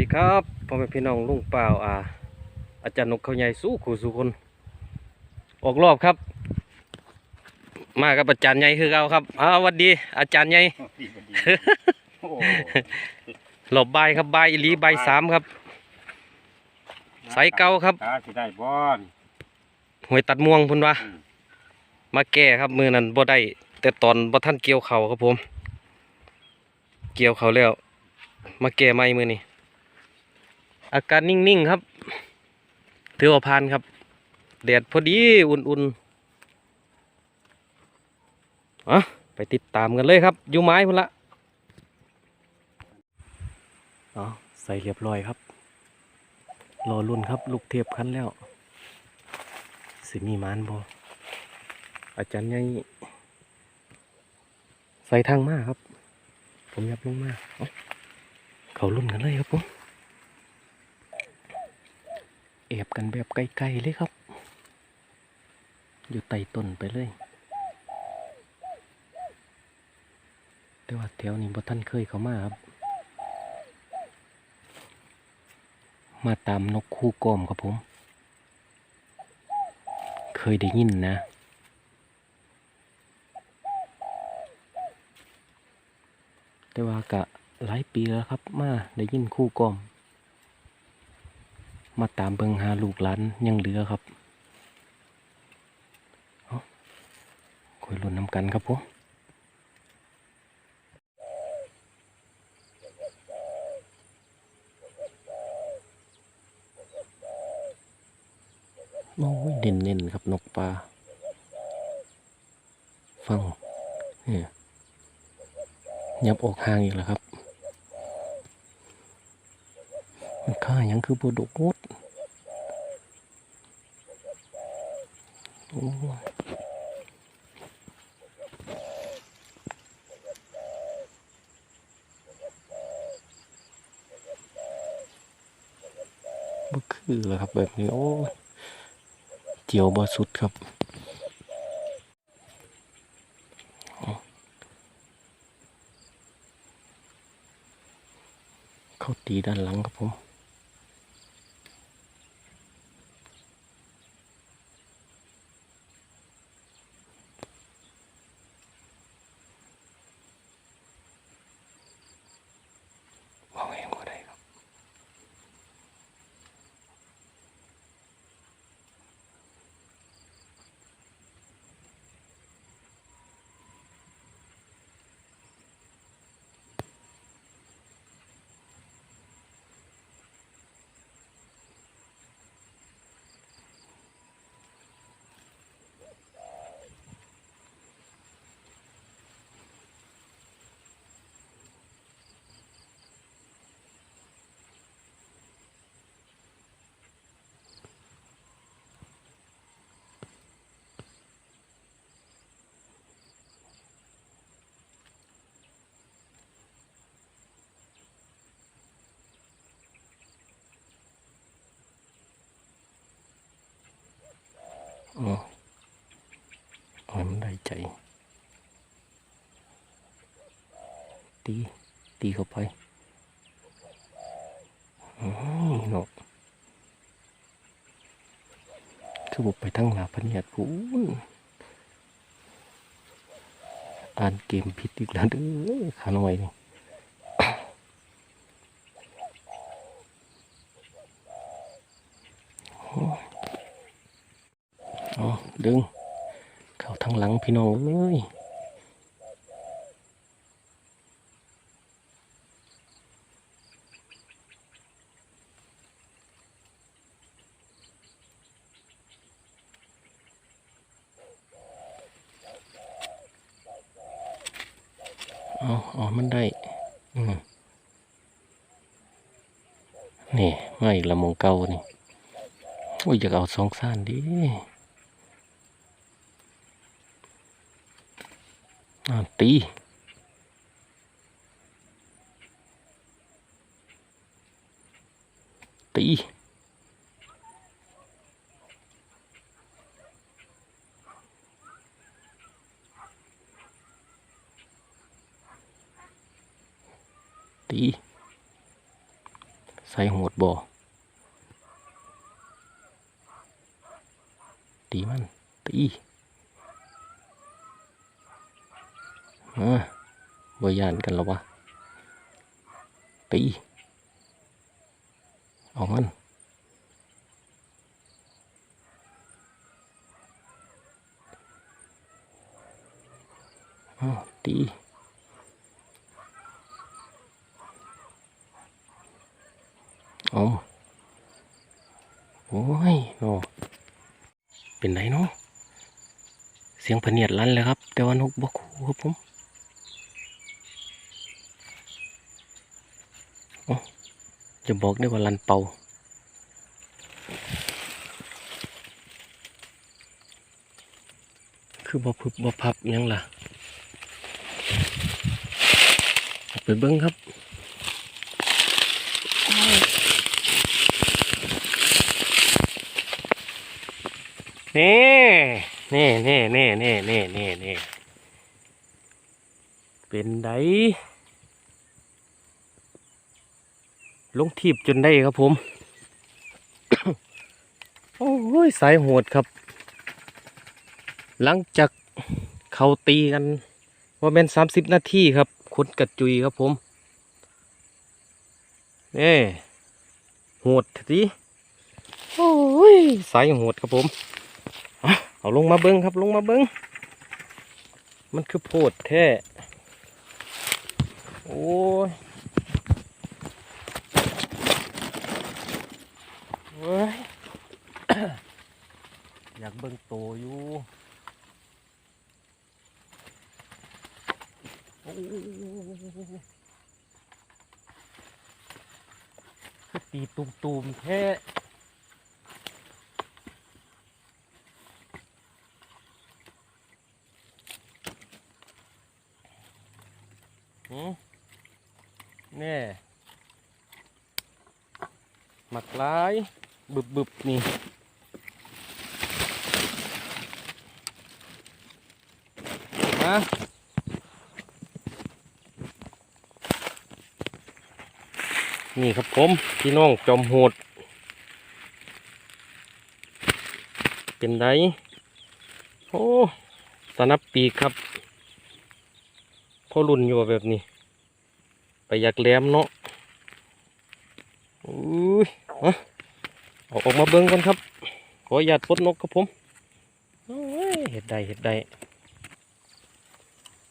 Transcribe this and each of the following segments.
ดีครับพ่อแม่พี่น้องลุงเปล่าอ่า อาจารย์นกเขาใหญ่สู้ขู่สู่คน ออกรอบครับ มากับอาจารย์ใหญ่คือเราครับอ้าวสวัสดี อาจารย์ใหญ่ดีพอดีโอ้หลบใบายครับใบายอีหลีใบายสามครับไสเก่าครับตาสิได้บอนหวยตัดม่วงพุ่นวะอืมมาแก้ครับมือนั้นบ่ได้แต่ตอนบ่ท่านเกี่ยวเขาครับผม เกี่ยวเขาแล้ว มาแก้ไม่มือนี้ อาการนิ่งๆครับ ถือว่าผ่านครับแดดพอดีอุ่นๆอะไปติดตามกันเลยครับอยู่ไม้พุ่นละอ๋อใส่เรียบร้อยครับ รอรุ่นครับลูกเทียบคันแล้ว สิมีมานบออาจารย์ใหญ่ใส่ทางมากครับ ผมยับลงมาเาเขารุ่นกันเลยครับผม แอบกันแบบไกลๆเลยครับ อยู่ใต้ต้นไปเลย แต่ว่าแถวนี้บ่ท่านเคยเข้ามาครับ มาตามนกคู่กอมครับผม เคยได้ยินนะแต่ว่ากะหลายปีแล้วครับ มาได้ยินคู่กอม มาตามเบิงหาลูกหลานยังเหลือครับเอาคอยลุ้นน้ำกันครับผมโอ้ยเด่นๆครับนกปลาฟังเนี่ยยับออกห่างอีกแล้วครับ มันค่ายังคือโบดกดโอ้ยบ่คือ แล้วครับ แบบนี้ โอ้เจียวบอสุดครับเขาตีด้านหลังครับผม อ๋ออ๋อมันได้ใจ ตี ตีเข้าไปอ๋อเนาะคือบุกไปทั้งหนาพเนียดพูนอ่านเกมผิดอีกแล้วเด้อขาหน่อยนี่อ๋อ ดึง เข้าทางหลังพี่น้องเลยอ๋ออ๋อมันได้ อืมนี่มาอีกละมงเก่านี่ โอ้ยอยากเอาสองซ่านดิ à, tí. Tí. Tí. Say một bò. Tí mà tí. บ่ตีมันตีอ่าบ่ยานกันแล้ววะตีเอามันเอาตีเอาโอ้ยโนเป็นไรเนาะเสียงพะเนียดลั่นเลยครับ แต่ว่านกบกคูครับผม จะบอกได้ว่าลันเปาคือบ่พึบบ่พับยังล่ะไปเบิ้งครับนี่นี่นี่นี่นี่นี่นี่เป็นได ลงทีบจนได้ครับผม โอ้ยสายโหดครับ หลังจากเขาตีกันว่าเป็นสามสิบนาทีครับคุดกระจุยครับผมนี่โหดทีโอ้ยสายโหดครับผมเอาเอาลงมาเบิ้งครับ ลงมาเบิ้งมันคือโพดแท้โอ้ย ว้ยอยากเบิ้งโตอยู่คือตีตุ่มๆแท้หืมแน่หมักร้าย บึบบึบนี่นะนี่ครับผมพี่น้องจอมโหด เป็นไดโอ้สนับปีกครับพ่อรุ่นอยู่แบบนี้ ไปอยากแหลมเนาะอุ้ยเออาออกมาเบิ้งก่อนครับ ขออยาตปดนกครับผมเห็ดใดเห็ดใด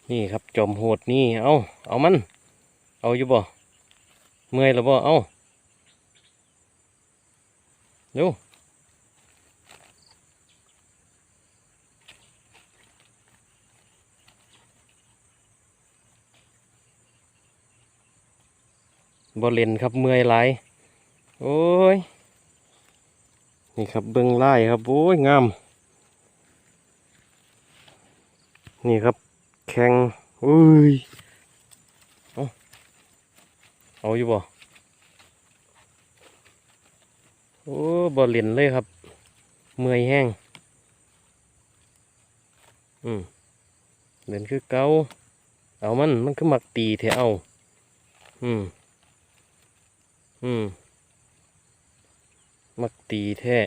นี่ครับจอมโหดนี่เอาเอามัน เอาอยู่บ่เมื่อยแล้วบ่เอาเร็วบ่เล่นครับเมื่อยหลายโอ้ย นี่ครับเบิ้องไล่ครับโอ้ยงาม นี่ครับ แข็งอุ้ยเอาเอาอยู่บ่โอ้บ่เล่นเลยครับ เมื่อยแห้งอืมเล่นคือเกาเอามันมันคือมักตีเถอะเอาอืมอืม มักตีแท้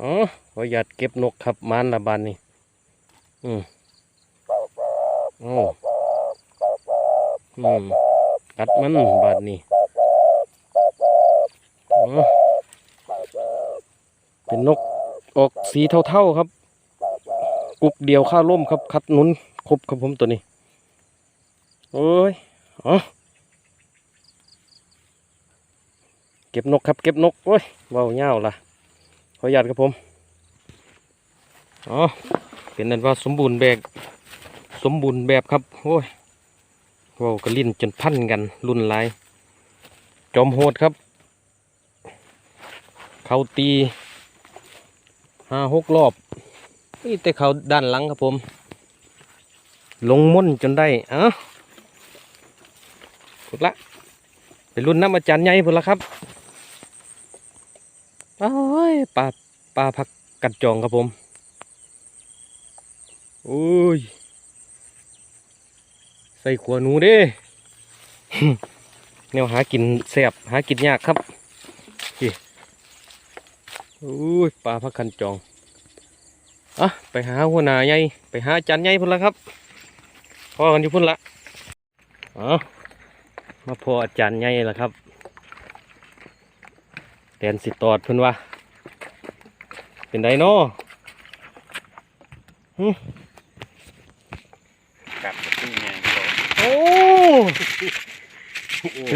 อ๋อขอหยัดเก็บนกครับมานละบานนี่อืมโอ้อืมกัดมันบาดนี่อ๋อเป็นนกออกสีเท่าๆครับ กุกเดียวข้าร่มครับ คัดนุนครบครับผมตัวนี้ โอ้ย อ๋อ เก็บนกครับเก็บนกโอ้ยเบาเงาล่ะขออนุญาตครับผมอ๋อเป็นนั้นว่าสมบูรณ์แบบสมบูรณ์แบบครับโอ้ยว้าวกระลิ่นจนพันกันรุ่นลายจอมโหดครับ เขาตีห้าหกรอบนี่แต่เขาด้านหลังครับผม ลงม่นจนได้เอ้าพุดละไปรุ่นน้ำอาจารย์ใหญ่พุ่นละครับ อ้ยปลาปลาผักกัดจองครับผมโอ้ย ใส่ขวหนูเด้แนวหากินแซ่บหากินยากครับพี่อุ้ยปลาพักคันจองอะไปหาหัวหน้าใหญ่ไปหาจารย์ใหญ่พุ่นละครับพอกันอยู่พุ่นละเอ๋อมาพออาจารย์ใหญ่ละครับ แตนสิตอดเพิ่นว่า เป็นไดเนาะกัดที่ไงโอ้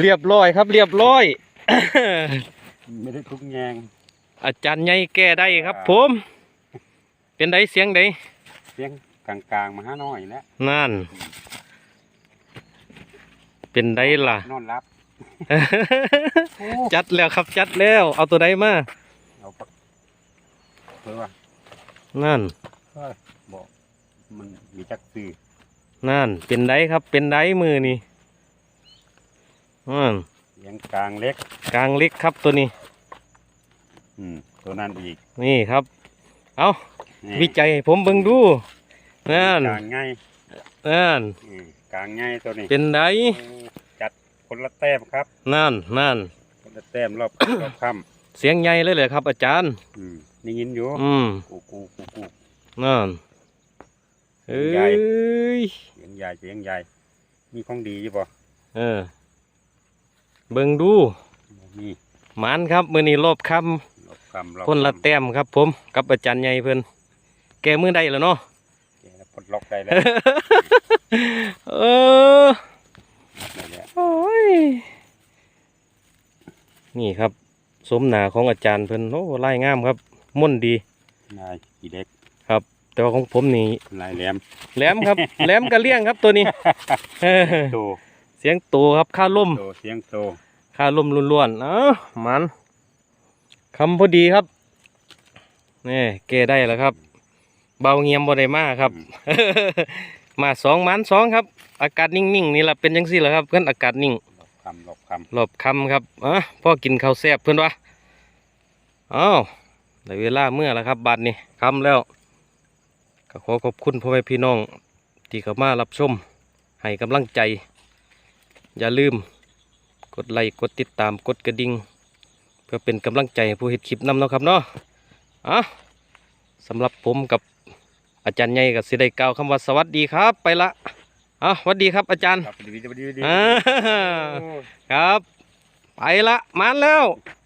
เรียบร้อยครับเรียบร้อย ไม่ได้ทุกแยงอาจารย์ใหญ่แก้ได้ครับอ่าผม เป็นไดเสียงไดเสียงกลางๆมาห้าน้อยแล้วนั่น เป็นไดล่ะ นอนรับ จัดแล้วครับจัดแล้ว เอาตัวใดมาเอาปะเพื่อว่านั่น เฮ้ยบอกมันมีจักซื้อนั่น เป็นไดครับ เป็นไดมือนี่นั่นเสียงกลางเล็ก กลางเล็กครับตัวนี้ อืมตัวนั้นอีกนี่ครับ เอานี่วิจัยให้ผมเบิ่งดูนั่นกลางง่ายนั่นอืมกลางง่ายตัวนี้เป็นไดโอ้จัด คนละแต้มครับ นั่นนั่นคนละแต้มรอบ รอบค่เสียงใหญ่เลยเลยครับ อาจารย์ำอืมนี่ยินอยู่อืมกูกูกูกู นั่นเอ้ใหญ่ ยเสียงใหญ่เสียงใหญ่ มีของดีอยู่ป่ะเออเบิ่งดูมีหมานครับมือนี้รอบครอบคำรอบำคนละำแต้มครับ ผมกับอาจารย์ใหญ่เพิ่นแกมือได้แล้วเนาะ แกแล้วปลดล็อกได้แล้ว เออได้แล้วโอ้ย นี่ครับ สมหนาของอาจารย์เพิ่นโอ้ลายงามครับม่วนดีนายกี่เล็กแต่ว่าของผมนี่ลายแหลมแหลมครับแหลมกระเลี่ยงครับตัวนี้เออโตเสียงโตครับค่าล่มโตเสียงโตค่าลมล้วนๆเอ้ามันคำพอดีครับนี่เกได้แล้วครับ เบาเงียมบ่ได้มาครับอื มมาสองมันสองครับ อากาศนิ่งๆนี่แหละเป็นยังสี่แหละครับ เพื่อนอากาศนิ่งรอบคำรอบคหลบคำครับอะพ่อกินข้าวแซ่บเพื่อนวะอ้าวได้เวลาเมื่อแล้วครับบัดนี้คำแล้วก็ขอขอบคุณพ่อแม่พี่น้อง ที่เข้ามารับชม ให้กำลังใจ อย่าลืม กดไลค์กดติดตามกดกระดิ่งเพื่อเป็นกำลังใจให้ผู้เห็ดคลิปนำเนาะครับเนาะอะสำหรับผมกับ อาจารย์ใหญ่กับสิได้กล่าวคำว่าสวัสดีครับ ไปละอะสวัสดีครับ อาจารย์ำครับดีดีดีดีอ่าโอ้ครับ ไปละมาแล้วโ